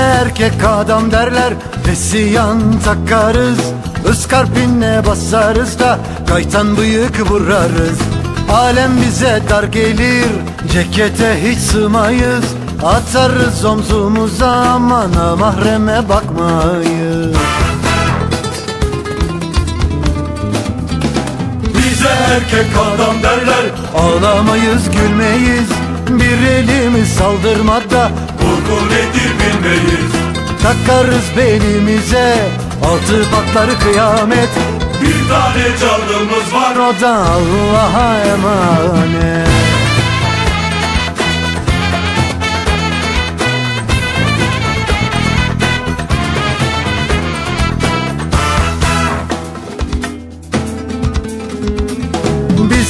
erkek adam derler. Vesiyan takarız. Iskarpinle basarız da Kaytan bıyık vurarız. Alem bize dar gelir. Cekete hiç sığmayız. Atarız omzumuza aman ha mahreme bakmayız. Bize erkek adam derler. Ağlamayız gülmeyiz Bir elimiz saldırmada Korku nedir bilmeyiz Takarız belimize. Altı patlar kıyamet. Bir tane canımız var. O da Allah'a emanet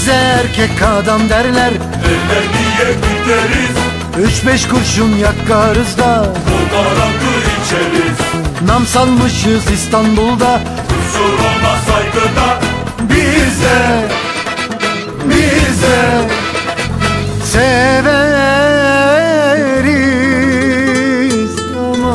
Bize erkek adam derler. Eller diye biteriz Üç beş kurşun yakarız da. Burada rakı içeriz. Nam salmışız İstanbul'da. Kusur olmaz saygıda Bize Bize Severiz. Ama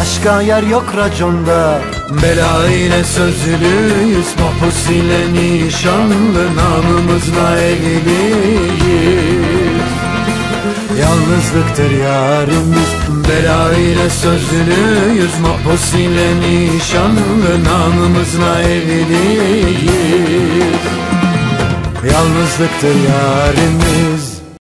Aşka yer yok raconda Bela ile sözlüyüz Mahpus ile nişanlı Namımızla evliyiz Yalnızlıktır yarimiz Bela ile sözlüyüz Mahpus ile nişanlı Namımızla evliyiz Yalnızlıktır yarimiz